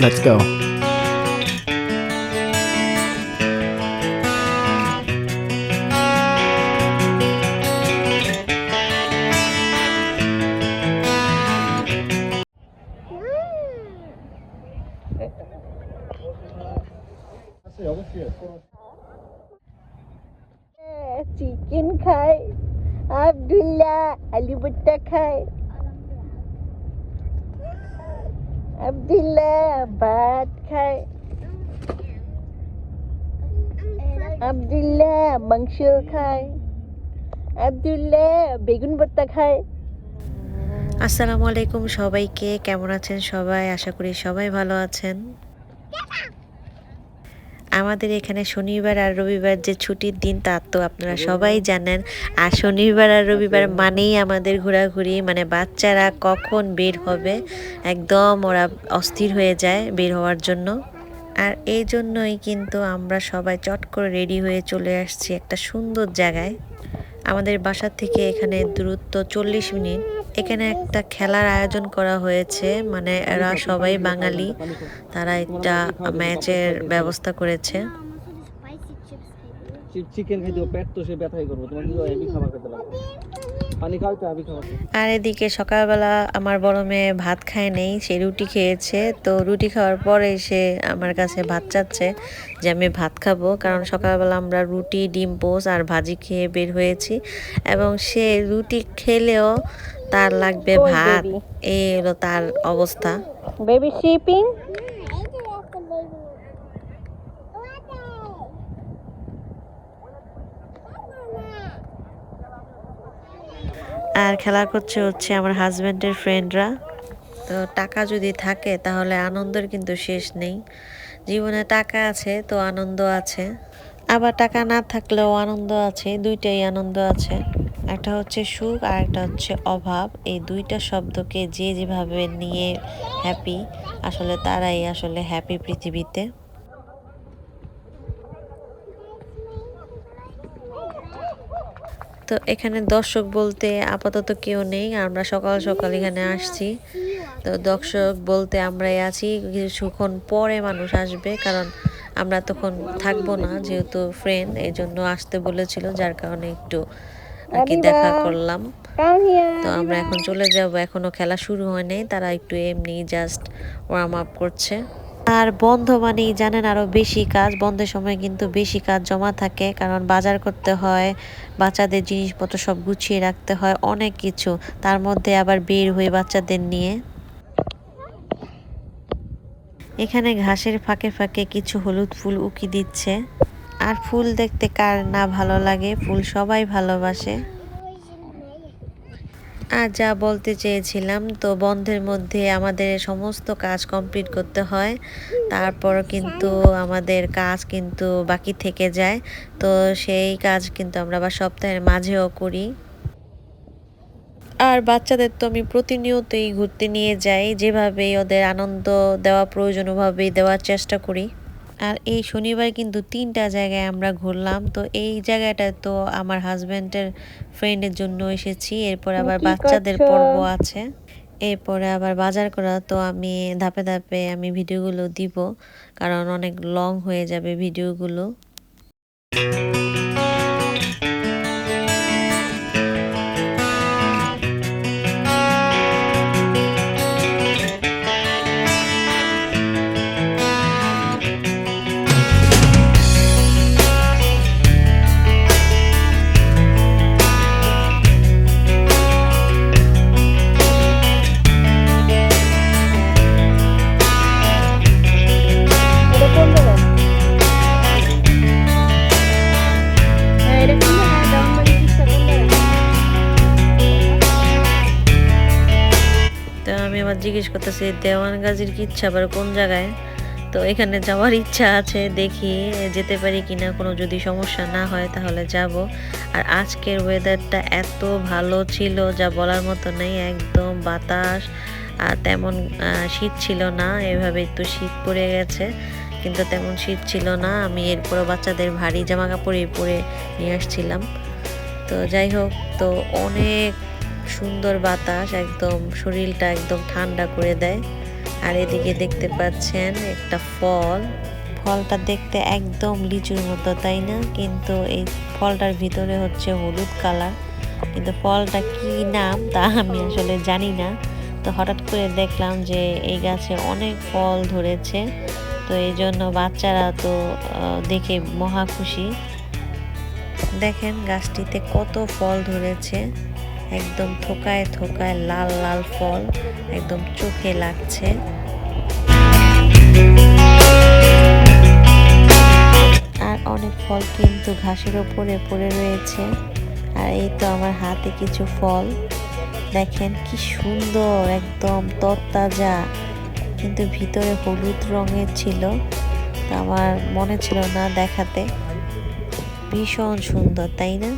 Let's go. Chicken খায় আবদুল্লাহ আলু ভুট্টা খায় আবদুল্লাহ ভাত খায় আবদুল্লাহ মাংস খায় আবদুল্লাহ বেগুন ভর্তা খায় আসসালামু আলাইকুম সবাইকে কেমন আছেন সবাই? আশা করি সবাই ভালো আছেন। আমাদের এখানে শনিবার আর রবিবার যে ছুটির দিন, তা তো আপনারা সবাই জানেন। আর শনিবার আর রবিবার মানেই আমাদের ঘোরাঘুরি মানে বাচ্চারা কখন বের হবে, একদম ওরা অস্থির হয়ে যায় বের হওয়ার জন্য। আর এই জন্যই কিন্তু আমরা সবাই চট করে রেডি হয়ে চলে আসছি একটা সুন্দর জায়গায়। আমাদের বাসা থেকে এখানে দূরত্ব চল্লিশ মিনিট। এখানে একটা খেলার আয়োজন করা হয়েছে। মানে এরা সবাই বাঙালি। তারা একটা ম্যাচের ব্যবস্থা করেছে। চিকেন খাইতে পেট তো সে ব্যথাই করব। তোমার কি খাবার খেতে লাগবে পানি খাও তো হেভি খাবার খাও। আর এদিকে সকালবেলা আমার বড় মেয়ে ভাত খায় নেই সে রুটি খেয়েছে। তো রুটি খাওয়ার পরে সে আমার কাছে ভাত চাচ্ছে যে আমি ভাত খাব। কারণ সকালবেলা আমরা রুটি ডিম পোস আর ভাজি খেয়ে বের হয়েছি। এবং সে রুটি খেলেও তার লাগবে ভাত এই হলো তার অবস্থা। বেবি শিপিং আর খেলা করছে হচ্ছে আমার হাজব্যান্ডের ফ্রেন্ডরা তো টাকা যদি থাকে তাহলে আনন্দের কিন্তু শেষ নেই। জীবনে টাকা আছে তো আনন্দ আছে। আবার টাকা না থাকলেও আনন্দ আছে দুইটাই আনন্দ আছে। একটা হচ্ছে সুখ আর একটা হচ্ছে অভাব। এই দুইটা শব্দকে যে যেভাবে নিয়ে হ্যাপি আসলে তারাই আসলে হ্যাপি পৃথিবীতে। তো এখানে দর্শক বলতে আপাতত কেউ নেই, আমরা সকাল সকাল এখানে আসছি। তো দর্শক বলতে আমরাই আছি, কিছুক্ষণ পরে মানুষ আসবে, কারণ আমরা তখন থাকব না, যেহেতু ফ্রেন্ড এই জন্য আসতে বলেছিল, যার কারণে একটু আর কি দেখা করলাম। তো আমরা এখন চলে যাব। এখনও খেলা শুরু হয় নাই তারা একটু এমনি জাস্ট ওয়ার্ম আপ করছে। আর বন্ধ মানেই জানেন আরও বেশি কাজ বন্ধের সময় কিন্তু বেশি কাজ জমা থাকে কারণ বাজার করতে হয় বাচ্চাদের জিনিসপত্র সব গুছিয়ে রাখতে হয় অনেক কিছু। তার মধ্যে আবার বের হয়ে বাচ্চাদের নিয়ে। এখানে ঘাসের ফাঁকে ফাঁকে কিছু হলুদ ফুল উকি দিচ্ছে। আর ফুল দেখতে কার না ভালো লাগে, ফুল সবাই ভালোবাসে। আর যা বলতে চেয়েছিলাম, তো বন্ধের মধ্যে আমাদের সমস্ত কাজ কমপ্লিট করতে হয়। তারপর কিন্তু আমাদের কাজ কিন্তু বাকি থেকে যায়। তো সেই কাজ কিন্তু আমরা আবার সপ্তাহের মাঝেও করি। আর বাচ্চাদের তো আমি প্রতিনিয়তই ঘুরতে নিয়ে যাই যেভাবে ওদের আনন্দ দেওয়া, প্রয়োজন ওভাবেই দেওয়ার চেষ্টা করি। আর এই শনিবার কিন্তু তিনটা জায়গায় আমরা ঘুরলাম। তো এই জায়গাটা তো আমার হাজব্যান্ডের ফ্রেন্ডের জন্য এসেছি। এরপর আবার বাচ্চাদের পর্ব আছে। এরপরে আবার বাজার করা তো আমি ধাপে ধাপে আমি ভিডিওগুলো দিব। কারণ অনেক লং হয়ে যাবে ভিডিওগুলো তো আমি আবার জিজ্ঞেস করতেছি, দেওয়ান গাজীর কি ইচ্ছা আবার কোন জায়গায়? তো এখানে যাওয়ার ইচ্ছা আছে, দেখি যেতে পারি কিনা, কোনো যদি সমস্যা না হয় তাহলে যাব। আর আজকের ওয়েদারটা এত ভালো ছিল, যা বলার মতো নেই, একদম বাতাস আর তেমন শীত ছিল না, এভাবে একটু শীত পড়ে গেছে, কিন্তু তেমন শীত ছিল না। আমি এরপরও বাচ্চাদের ভারী জামা কাপড়ই পরে নিয়ে আসছিলাম। তো যাই হোক, তো অনেক সুন্দর বাতাস, একদম শরীরটা একদম ঠান্ডা করে দেয়। আর এদিকে দেখতে পাচ্ছেন একটা ফল। ফলটা দেখতে একদম লিচুর মতো, তাই না? কিন্তু এই ফলটার ভিতরে হচ্ছে হলুদ কালার। কিন্তু ফলটা কি নাম তা আমি আসলে জানি না। তো হঠাৎ করে দেখলাম যে এই গাছে অনেক ফল ধরেছে। তো এই জন্য বাচ্চারা তো দেখে মহা খুশি। দেখেন গাছটিতে কত ফল ধরেছে। একদম থোকায় থোকায় লাল লাল ফল একদম চোখে লাগছে। আর অনেক ফল কিন্তু ঘাসের ওপরে পড়ে রয়েছে। আর এই তো আমার হাতে কিছু ফল। দেখেন কি সুন্দর, একদম তরতাজা। কিন্তু ভিতরে হলুদ রঙের ছিল। তো আমার মনে ছিল না দেখাতে। ভীষণ সুন্দর, তাই না?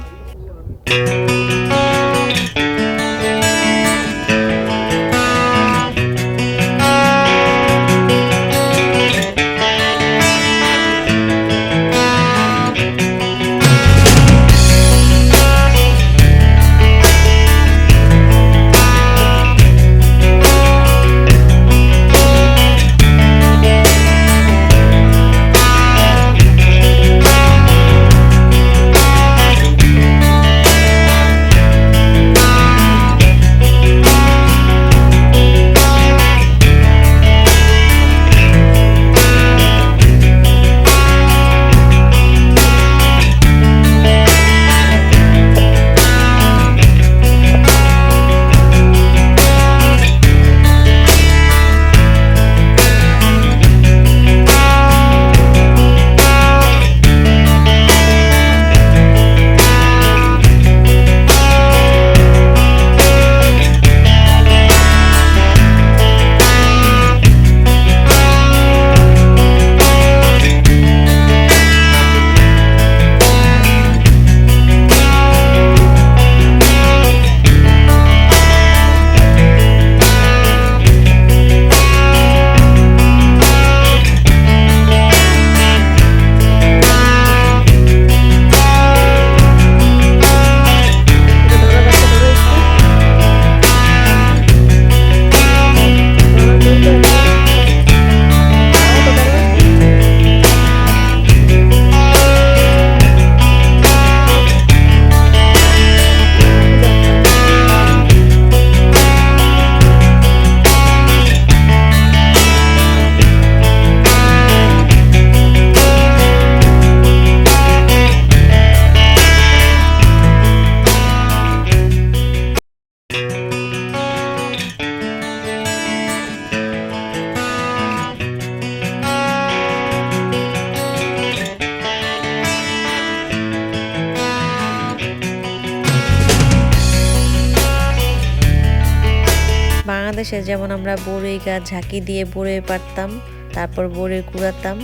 বাংলাদেশে যেমন আমরা বড়ই গাছ ঝাঁকি দিয়ে বড়ে পারতাম, তারপর বড়ে কুড়াতাম।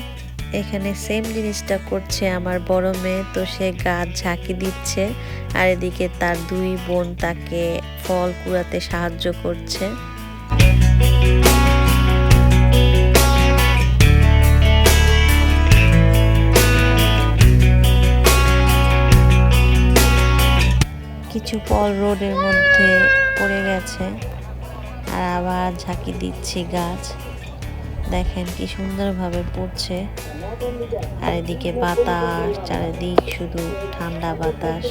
এখানে সেম জিনিসটা করছে আমার বড় মেয়ে, তো সে গাছ ঝাঁকি দিচ্ছে আর এদিকে তার দুই বোন তাকে ফল কুড়াতে সাহায্য করছে। কিছু ফল রোডের মধ্যে পড়ে গেছে। আর আবার ঝাঁকি দিচ্ছে গাছ। দেখেন কি সুন্দরভাবে পড়ছে। আর এদিকে বাতাস, চারিদিক শুধু ঠান্ডা বাতাস।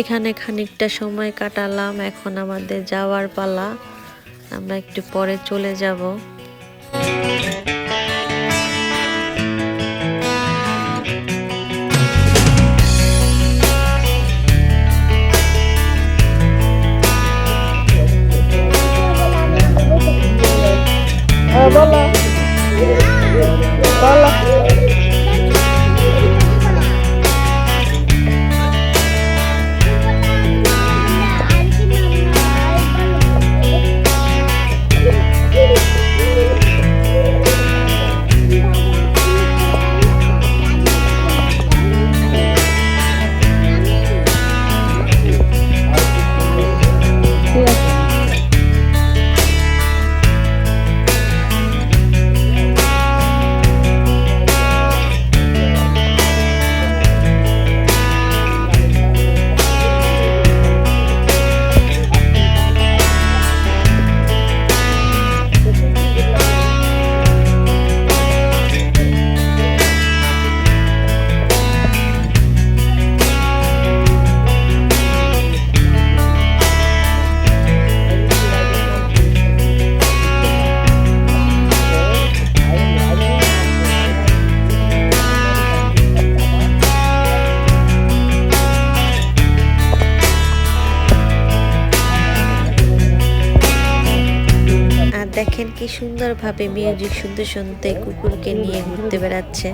এখানে খানিকটা সময় কাটালাম, এখন আমাদের যাওয়ার পালা। আমরা একটু পরে চলে যাব। হ্যাঁ বলো। দেখেন কি সুন্দরভাবে মিউজিক শুনতে শুনতে কুকুরকে নিয়ে ঘুরতে বেড়াচ্ছে।